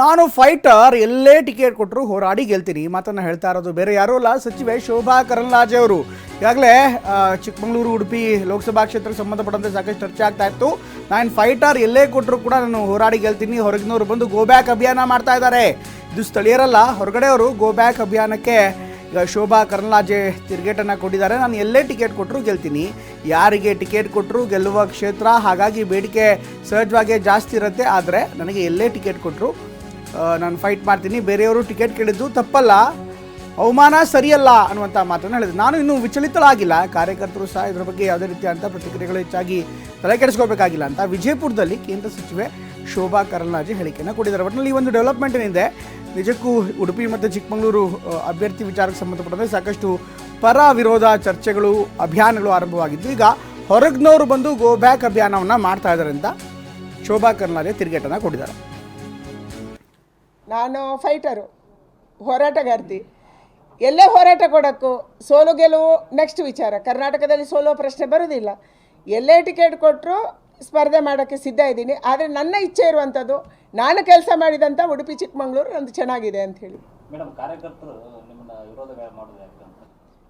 ನಾನು ಫೈಟರ್, ಎಲ್ಲೇ ಟಿಕೆಟ್ ಕೊಟ್ಟರು ಹೋರಾಡಿ ಗೆಲ್ತೀನಿ. ಈ ಮಾತನ್ನು ಹೇಳ್ತಾ ಇರೋದು ಬೇರೆ ಯಾರೂ ಅಲ್ಲ, ಸಚಿವೆ ಶೋಭಾ ಕರಂದ್ಲಾಜೆ ಅವರು. ಈಗಾಗಲೇ ಚಿಕ್ಕಮಗಳೂರು, ಉಡುಪಿ ಲೋಕಸಭಾ ಕ್ಷೇತ್ರಕ್ಕೆ ಸಂಬಂಧಪಟ್ಟಂತೆ ಸಾಕಷ್ಟು ಚರ್ಚೆ ಆಗ್ತಾ ಇತ್ತು. ನಾನು ಫೈಟರ್, ಎಲ್ಲೇ ಕೊಟ್ಟರು ಕೂಡ ನಾನು ಹೋರಾಡಿ ಗೆಲ್ತೀನಿ. ಹೊರಗಿನವರು ಬಂದು ಗೋ ಬ್ಯಾಕ್ ಅಭಿಯಾನ ಮಾಡ್ತಾ ಇದ್ದಾರೆ. ಇದು ಸ್ಥಳೀಯರಲ್ಲ, ಹೊರಗಡೆಯವರು ಗೋ ಬ್ಯಾಕ್ ಅಭಿಯಾನಕ್ಕೆ, ಈಗ ಶೋಭಾ ಕರಂದ್ಲಾಜೆ ತಿರುಗೇಟನ್ನು ಕೊಟ್ಟಿದ್ದಾರೆ. ನಾನು ಎಲ್ಲೇ ಟಿಕೆಟ್ ಕೊಟ್ಟರು ಗೆಲ್ತೀನಿ. ಯಾರಿಗೆ ಟಿಕೆಟ್ ಕೊಟ್ಟರು ಗೆಲ್ಲುವ ಕ್ಷೇತ್ರ ಹಾಗಾಗಿ ಬೇಡಿಕೆ ಸಹಜವಾಗಿ ಜಾಸ್ತಿ ಇರುತ್ತೆ. ಆದರೆ, ನನಗೆ ಎಲ್ಲೇ ಟಿಕೆಟ್ ಕೊಟ್ಟರು ನಾನು ಫೈಟ್ ಮಾಡ್ತೀನಿ. ಬೇರೆಯವರು ಟಿಕೆಟ್ ಕೇಳಿದ್ದು ತಪ್ಪಲ್ಲ. ಅವಮಾನ ಸರಿಯಲ್ಲ ಅನ್ನುವಂಥ ಮಾತನ್ನು ಹೇಳಿದೆ ನಾನು ಇನ್ನೂ ವಿಚಲಿತಳಾಗಿಲ್ಲ. ಕಾರ್ಯಕರ್ತರು ಸಹ ಇದರ ಬಗ್ಗೆ ಯಾವುದೇ ರೀತಿಯಾದಂಥ ಪ್ರತಿಕ್ರಿಯೆಗಳು ಹೆಚ್ಚಾಗಿ ತಲೆ ಕೆಡಿಸ್ಕೋಬೇಕಾಗಿಲ್ಲ ಅಂತ ವಿಜಯಪುರದಲ್ಲಿ ಕೇಂದ್ರ ಸಚಿವೆ ಶೋಭಾ ಕರಂದ್ಲಾಜೆ ಹೇಳಿಕೆಯನ್ನು ಕೊಟ್ಟಿದ್ದಾರೆ. ಒಟ್ಟಿನಲ್ಲಿ ಈ ಒಂದು ಡೆವಲಪ್ಮೆಂಟ್ ಏನಿದೆ, ನಿಜಕ್ಕೂ ಉಡುಪಿ ಮತ್ತು ಚಿಕ್ಕಮಗಳೂರು ಅಭ್ಯರ್ಥಿ ವಿಚಾರಕ್ಕೆ ಸಂಬಂಧಪಟ್ಟಂತೆ ಸಾಕಷ್ಟು ಪರ ವಿರೋಧ ಚರ್ಚೆಗಳು, ಅಭಿಯಾನಗಳು ಆರಂಭವಾಗಿದ್ದು, ಈಗ ಹೊರಗ್ನವರು ಬಂದು ಗೋ ಬ್ಯಾಕ್ ಅಭಿಯಾನವನ್ನು ಮಾಡ್ತಾ ಇದ್ದಾರೆ ಅಂತ ಶೋಭಾ ಕರಂದ್ಲಾಜೆ ತಿರುಗೇಟನ್ನು ಕೊಟ್ಟಿದ್ದಾರೆ. ನಾನು ಫೈಟರು ಹೋರಾಟಗಾರ್ತಿ. ಎಲ್ಲೇ ಹೋರಾಟ ಕೊಡೋಕ್ಕೂ ಸೋಲು ಗೆಲುವು ನೆಕ್ಸ್ಟ್ ವಿಚಾರ. ಕರ್ನಾಟಕದಲ್ಲಿ ಸೋಲೋ ಪ್ರಶ್ನೆ ಬರೋದಿಲ್ಲ. ಎಲ್ಲೇ ಟಿಕೆಟ್ ಕೊಟ್ಟರು ಸ್ಪರ್ಧೆ ಮಾಡೋಕ್ಕೆ ಸಿದ್ಧ ಇದ್ದೀನಿ. ಆದರೆ ನನ್ನ ಇಚ್ಛೆ ಇರುವಂಥದ್ದು ನಾನು ಕೆಲಸ ಮಾಡಿದಂಥ ಉಡುಪಿ ಚಿಕ್ಕಮಗಳೂರು ನಂದು ಚೆನ್ನಾಗಿದೆ ಅಂತ ಹೇಳಿ.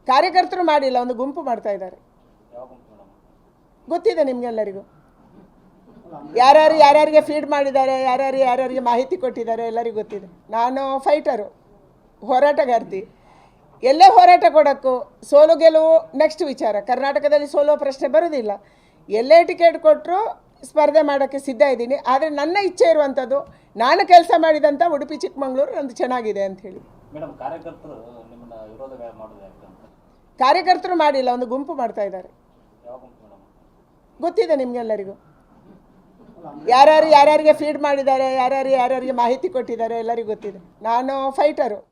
ಕಾರ್ಯಕರ್ತರು ಮಾಡಿಲ್ಲ ಒಂದು ಗುಂಪು ಮಾಡ್ತಾ ಇದ್ದಾರೆ. ಗೊತ್ತಿದೆ ನಿಮಗೆಲ್ಲರಿಗೂ. ಯಾರ್ಯಾರು ಯಾರ್ಯಾರಿಗೆ ಫೀಡ್ ಮಾಡಿದ್ದಾರೆ ಯಾರ್ಯಾರು ಯಾರ್ಯಾರಿಗೆ ಮಾಹಿತಿ ಕೊಟ್ಟಿದ್ದಾರೆ ಎಲ್ಲರಿಗೂ ಗೊತ್ತಿದೆ. ನಾನು ಫೈಟರು ಹೋರಾಟಗಾರ್ತಿ. ಎಲ್ಲೇ ಹೋರಾಟ ಕೊಡೋಕ್ಕೂ ಸೋಲು ಗೆಲುವು ನೆಕ್ಸ್ಟ್ ವಿಚಾರ. ಕರ್ನಾಟಕದಲ್ಲಿ ಸೋಲೋ ಪ್ರಶ್ನೆ ಬರೋದಿಲ್ಲ. ಎಲ್ಲೇ ಟಿಕೆಟ್ ಕೊಟ್ಟರು ಸ್ಪರ್ಧೆ ಮಾಡೋಕ್ಕೆ ಸಿದ್ಧ ಇದ್ದೀನಿ. ಆದರೆ ನನ್ನ ಇಚ್ಛೆ ಇರುವಂಥದ್ದು ನಾನು ಕೆಲಸ ಮಾಡಿದಂಥ ಉಡುಪಿ ಚಿಕ್ಕಮಗಳೂರು ಒಂದು ಚೆನ್ನಾಗಿದೆ ಅಂತ ಹೇಳಿ. ಕಾರ್ಯಕರ್ತರು ಮಾಡಿಲ್ಲ ಒಂದು ಗುಂಪು ಮಾಡ್ತಾ ಇದ್ದಾರೆ. ಗೊತ್ತಿದೆ ನಿಮಗೆಲ್ಲರಿಗೂ. ಯಾರ್ಯಾರು ಯಾರ್ಯಾರಿಗೆ ಫೀಡ್ ಮಾಡಿದ್ದಾರೆ ಯಾರ್ಯಾರು ಯಾರ್ಯಾರಿಗೆ ಮಾಹಿತಿ ಕೊಟ್ಟಿದ್ದಾರೆ ಎಲ್ಲರಿಗೂ ಗೊತ್ತಿದೆ. ನಾನು ಫೈಟರು